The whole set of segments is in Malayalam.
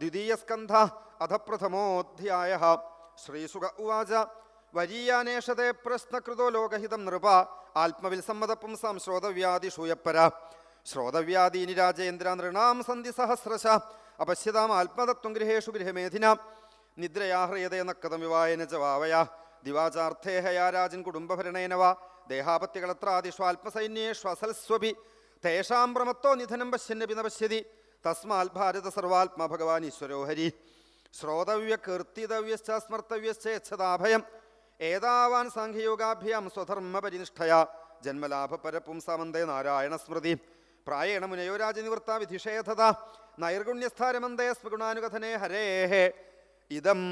ദ്വിതീയസ്കന്ധ അധ പ്രഥമോധ്യായ ശ്രീസുഖ ഉവാച വരീയാനേഷത്തെ പ്രശ്നകൃതോ ലോകഹിതം നൃപ ആത്മവിൽസമ്മത പുംസാം ശ്രോതവ്യാദിഷൂയപ്പര ശ്രോതവ്യാദീനി രാജേന്ദ്ര നൃണാം സന്ധി സഹസ്രശ അപശ്യതാം ആത്മതത്വം ഗൃഹേഷു ഗൃഹമേധിന. നിദ്രയാഹ്രിയതേന വിവായന ച വാവയ. ദിവാചാർത്ഥേഹയാ രാജൻ കുടുംബഭരണേന വ. ദേഹാപത്യകളത്രാദിഷു ആത്മസൈന്യേഷു അസൽസ്വപി തേഷാം പ്രമത്തോ നിധനം പശ്യന്നപി നപശ്യതി പശ്യതി തസ്മാൽ ഭാരത സർവാത്മാ ഭഗവാൻ ഈശ്വരോ ഹരി. ശ്രോതവ്യ കീർത്തിതവ്യശ്ച സ്മർത്തവ്യശ്ച ഏതാവാൻ സാഖ്യയോഗാഭ്യാം സ്വധർമ്മ പരിനിഷ്ഠയ ജന്മലാഭ പരപുംസാമന്തേ നാരായണ സ്മൃതി പ്രായേണ മുനയോ രാജനിവൃത്ത വിധിഷേധത. നൈർഗുണ്യസ്ഥാരമന്തേ സ്മഗുണാനുകഥനേ ഹരേഹേ ഇതം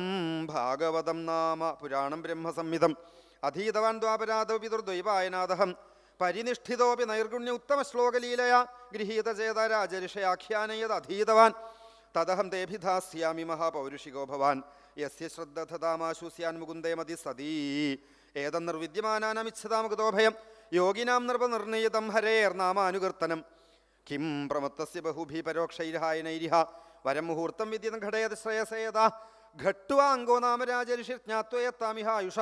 ഭാഗവതം നാമ പുരാണം ബ്രഹ്മസംഹിതം. അധീതവാൻ ദ്വാപരാധ പിതൃദ്വൈപായനാദഹം. പരിനിഷ്ഠിതോപി നൈർഗുണ്യ ഉത്തമ ശ്ലോകലീലയ ഗൃഹീതചേത രാജരിഷയാഖ്യാനയത് അധീതവാൻ. തദഹം തേഭിധാസ്യാമി മഹാപൗരുഷികോ ഭവാൻ. യസ്യ ശ്രദ്ധതാമാശു സ്യാൻ മുകുന്ദേ മതി സതീ. ഏതന്നിർവിദ്യമാനാനമിച്ഛതാമുഖതോ ഭയം യോഗിനാം ഹരേർ ഹരേർനാമാനുകീർത്തനം കിം പ്രമത്തസ്യ ബഹുഭി പരോക്ഷൈരഹായനൈരിഹ വരം മുഹൂർത്തം വിദ്യതം ഘടയത് ശ്രേയസേത ഘട്ടുവാ അംഗോ നാമ രാജരിഷിജ്ഞാത്വയത്താമിഹ ആയുഷ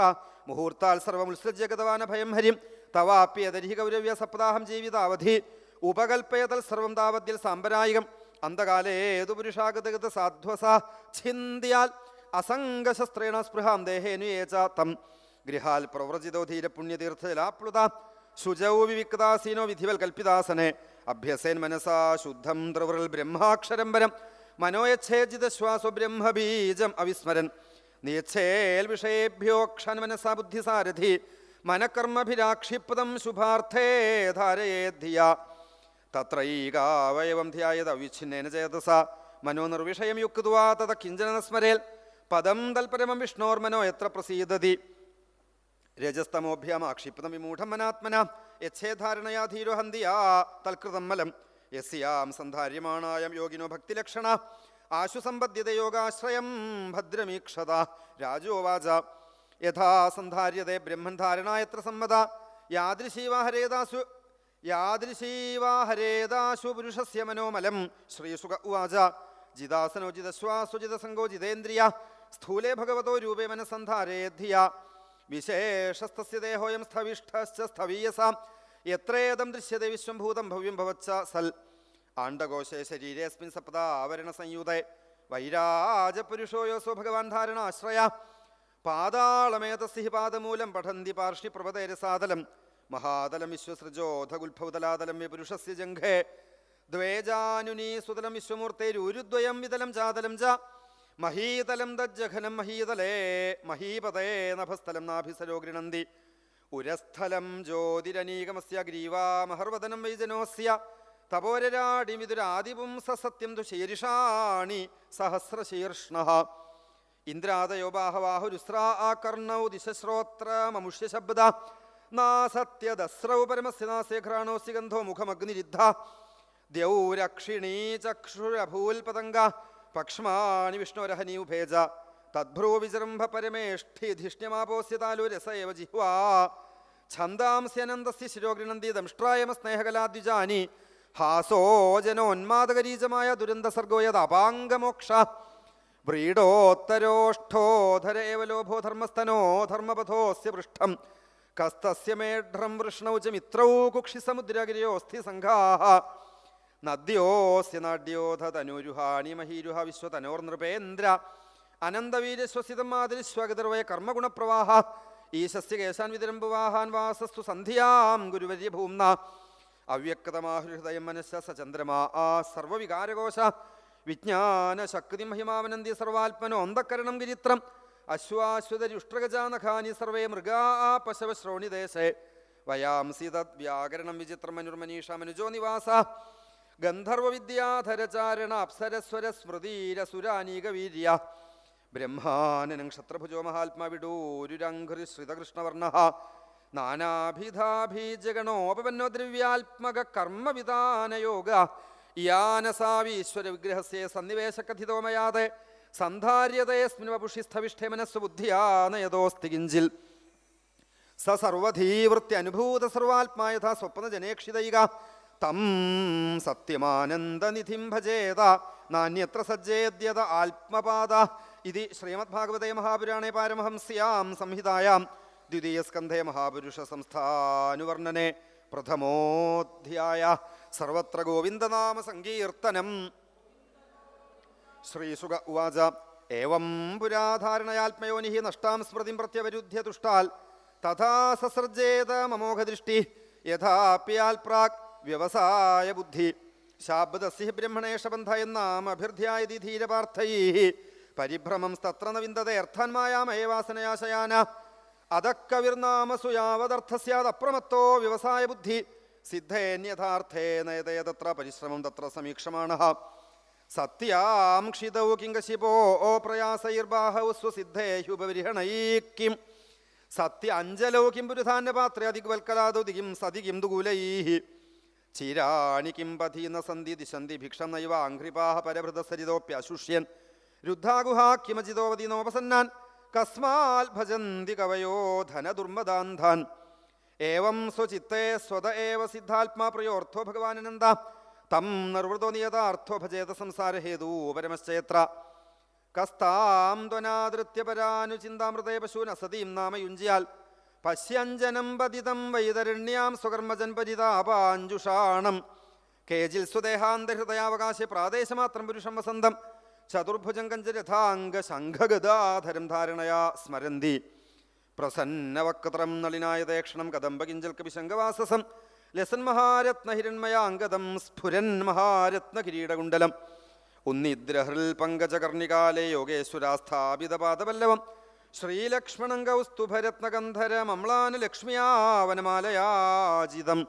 മുഹൂർത്താൽ സർവമുത്സൃജ്യഗതവാന ഭയം ഹരിം. തവാപ്യതരിഹി ഗൗരവ്യ സപ്താഹം ജീവിതാവധി. ഉപകൽപ്പയതൽ സർവം താവദ്യൽ സാമ്പരായികം. അന്തകാലേതു പുരുഷാഗതഗത സാധ്വസ ഛിന്ത്യാൽ അസംഗശസ്ത്രേണ സ്പൃഹാം ദേഹേനു ഏച തം. ഗൃഹാൽ പ്രവ്രജിതോ ധീര പുണ്യതീർത്ഥജലാപ്ലുത ശുചൗ വിവിക്താസീനോ വിധിവൽ കൽപ്പിതാസനെ അഭ്യസേൻ മനസാ ശുദ്ധം ദ്രവൃൽ ബ്രഹ്മാക്ഷരം വരം മനോയച്ഛേജിത ശ്വാസോ ബ്രഹ്മബീജം അവിസ്മരൻ. നിയച്ഛേൽ വിഷയേഭ്യോക്ഷൻ മനസാ ബുദ്ധിസാരഥി. മനകർമ്മഭിരാക്ഷിപ്തം ശുഭാർത്ഥേ ധാരയേധിയ തത്രൈകാവയവം ധ്യായത വിച്ഛിന്നേന ചേതസ. മനോനിർവിഷയം യുക്വാ തത കിഞ്ചന സ്മരേൽ പദം തൽപരമം വിഷ്ണോർമനോ എത്ര പ്രസീദതി രജസ്തമോഭ്യാം ആക്ഷിപ്തം വിമൂഢം മനാത്മന. യച്ഛേധാരണയാ ധീരോ ഹന്തിയാ തൽകൃതം മലം. യസ്യാം സന്ധാര്യമാണായം യോഗിനോ ഭക്തിലക്ഷണ. ആശുസമ്പദ്ധ്യത യോഗാശ്രയം ഭദ്രമീക്ഷത രാജോവാച യഥാ സന്ധാര്യതേ ബ്രഹ്മൻ ധാരണ എത്ര സമ്മത? യാദൃശീവാഹരേദാശു യാദൃശീവാഹരേദാശു യാദൃശീവാ ഹരേദാശു പുരുഷസ്യ മനോമലം ശ്രീസുഖ ഉവാച. ജിതാസനോ ജിതശ്വാസു ജിതസംഗോ ജിതേന്ദ്രിയ. സ്ഥൂലേ ഭഗവതോ രൂപേ മനസന്ധാരേ ധിയ. വിശേഷസ്തസ്യ ദേഹോയം സ്ഥവിഷ്ഠശ്ച സ്ഥവീയസാം. എത്രേതം ദൃശ്യത്തെ വിശ്വംഭൂതം ഭവ്യം ഭവച്ച സൽ. ആണ്ടകോശേ ശരീരേസ്മിൻ സപ്ത ആവരണ സംയുതേ വൈരാജപുരുഷോയോസോ ഭഗവാൻ ധാരണാശ്രയ. പാതാളമേതസ്യ ഹി പാദമൂലം പഠന്തി പാർഷി പ്രവതേരസാതലം മഹാതലം വിശ്വസൃജോധഗുൽഭൗതലാതലം പുരുഷസ്യ ജംഘേ. ദ്വേജാനുനീ സുതലം വിശ്വമൂർത്തേരുരുദ്വയം വിതലം ചാതലം ച. മഹീതലം ദജ്ജഘനം മഹീതലേ മഹീപതേ നഭസ്ഥലം നാഭിസരോ ഗൃണന്തി. ഉരസ്ഥലം ജ്യോതിരനീകമസ്യ ഗ്രീവാമഹർവദനം വൈജനോസ്യ. തപോരരാടിമിതുരാദിപുംസ സത്യം തു സഹസ്രശീർഷ്ണ. ഇന്ദ്രാദയോ ബാഹവാഹുരുസ്രാ ആകർണൗ ദിശശ്രോത്രമമുഷ്യ ശബ്ദ നാസത്യദസ്രൗ പരമസ്യ നാസേ ഘ്രാണോസ്യ ഗന്ധോ മുഖമഗ്നിരിദ്ധ. ദ്യൗരക്ഷിണീ ചക്ഷുരഭൂൽപതംഗ. പക്ഷ്മാണി വിഷ്ണോരഹനീ ഉഭേജ തദ്ഭ്രൂ വിജൃംഭ പരമേഷ്ഠി ധിഷ്ണ്യമാപോസ്യ താലു രസ ഏവ ജിഹ്വാ. ഛന്ദാംസ്യനന്ദസ്യ ശിരോഗൃണന്തി ദംഷ്ട്രായമ സ്നേഹകലാദ്വിജാനി. ഹാസോ ജനോന്മാദകരീജമായ ദുരന്തസർഗോ യത് അപാംഗമോക്ഷ ധർമ്മസ്ഥനോ ധർമ്മപഥോസ്യ പൃഷ്ഠം. കസ്തസ്യ മേഢ്രം വൃഷ്ണൗ ച മിത്രൗ കുക്ഷി സമുദ്രഗിരിയോസ്ഥി സംഘാ നദ്യോസ്യ നാഡ്യോധ തനുരുഹാണി മഹീരുഹ വിശ്വതനോർ വിശ്വതനോർനൃപേന്ദ്ര. അനന്തവീര്യശ്വസിതം മാതിരിശ്വഗതിർവയ കർമ്മഗുണപ്രവാഹ. ഈശസ്യ കേശാൻ വിതരംബുവാഹാൻ വാസസ്തു സന്ധ്യാം ഗുരുവര്യ ഭൂംന അവ്യക്തമാഹൃദയം മനസ്സ സചന്ദ്രമാ ആ സർവവികാരകോശ. വിജ്ഞാന ശക്തി മഹിമാവനന്തി സർവാത്മനോ അന്ധക്കരണം ഗിരിത്രം അശ്വാശ്വതരുഷ്ട്രഗജാനഖാനി സർവേ മൃഗാ പശവ ശ്രോണിദേശേ വയാംസി തദ് വ്യാകരണം വിചിത്രം മനുർമനീഷ മനുജോ നിവാസ. ഗന്ധർവവിദ്യാധരചാരണ അപ്സരസ്വര സ്മൃതിരസുരാനീക വീര്യ. ബ്രഹ്മാനനം ക്ഷത്രഭുജോ മഹാത്മാ വിഡൂരുരംഘൃ ശ്രിതകൃഷ്ണവർണ നാനാഭിധാഭീജഗണോപന്നോ ദ്രവ്യാത്മക കർമ്മവിധാനയോഗ. യാനസാവീശ്വര വിഗ്രഹസ്യ സന്നിവേശകഥിതോമയാതെ വപുഷി മനസ്സു ബുദ്ധിയാനയതോസ്തി കിഞ്ചിൽ. സ സർവധീവൃത്തി അനുഭൂത സർവാത്മാ യഥാ സ്വപ്ന ജനേക്ഷിതൈക തം സത്യമാനന്ദനിധിം ഭജേത. നാന്യത്ര സജ്ജേദ്യത ആത്മപാദ. ഇതി ശ്രീമദ്ഭാഗവതേ മഹാപുരാണേ പാരമഹംസ്യാം സംഹിതായാം. ദ്വിതീയസ്കന്ധേ മഹാപുരുഷ സംസ്ഥാനുവർണനെ പ്രഥമോധ്യായ സർവത്ര ഗോവിന്ദനാമ സങ്കീർത്തനം ശ്രീസുഖ ഉവാച ഏവം പുരാധാരണയാത്മയോനി നഷ്ടാം സ്മൃതിം പ്രത്യവരുദ്ധ്യ തുഷ്ടാൽ തഥാ സസർജേത മമോഘദൃഷ്ടി യഥാപ്യാൽ പ്രാക് വ്യവസായ ബുദ്ധി ശാബ്ദസി ബ്രഹ്മണേഷബന്ധ എന്നാം അഭ്യർത്ഥ്യായതി ധീരപാർത്ഥൈ പരിഭ്രമം തത്ര ന വിന്ദത അർത്ഥാന്മായാമേവാസനയാശയാന അതക്കവിർനാമസു യാവദർത്ഥ സ്യാദപ്രമത്തോ വ്യവസായ ബുദ്ധി സിദ്ധേന്യഥാർത്ഥേ നയതയ തത്ര പരിശ്രമം തത്ര സമീക്ഷമാണ സത്യാം ക്ഷിതൗ ഓ പ്രയാസൈർബാഹൗ സ്വസിദ്ധേഹ്യുപരിഹണൈക്കിം സത്യ അഞ്ജലോ കിം പുരുധാന്റെ പാത്രേ അധികവൽക്കലാദോ ദിഗിം സതികിം ദുകൂലൈ ചിരാണി കിം പഥീന സന്ധി ദിശന്തി ഭിക്ഷം നൈവ ആഘ്രിപാഹ പരഭൃതസരിതോപ്യശുഷ്യൻ രുദ്ധാഗുഹാ കിമജിതോവതി നോപസന്നാൻ. കസ്മാൽ ഭജന്തി കവയോ ധനദുർമദാന്ധാൻ ഏവം സ്വചിത്തേ സ്വത ഏവ സിദ്ധാത്മാ പ്രിയോർത്ഥോ ഭഗവാനനന്ദ. തം നിർവൃതോ നിയതാർത്ഥോ ഭജേത സംസാരഹേതു പരമശ്ചേത്ര കസ്താം ത്വനാദൃത്യപരാനുചിന്താമൃതേ പശൂൻ സതീം നാമ യുഞ്ചിയാൽ. പശ്യഞ്ജനം പതിതം വൈതരണ്യാം സ്വകർമ്മജൻ പരിതാപാഞ്ജുഷാണം കേജിൽ സ്വദേഹാന്തഹൃദയാവകാശ പ്രാദേശമാത്രം പുരുഷം വസന്തം. ചതുർഭുജം കഞ്ചരഥാംഗ ശംഖഗദാധരം ധാരണയാ സ്മരന്തി. പ്രസന്നവക്രം നളിനായ ദേക്ഷണം കദംബകിഞ്ചൽ കവിശങ്കവാസസം ലസൻ മഹാരത്ന ഹിരൺമയാംഗതം സ്ഫുരൻ മഹാരത്ന കിരീടകുണ്ടലം ഉന്നിദ്രഹൃൽ പങ്കജകർണികാലെ യോഗേശ്വരാസ്ഥാപിത പാദപല്ലവം ശ്രീലക്ഷ്മണം ലക്ഷ്മ്യാവനമാലയാജിതം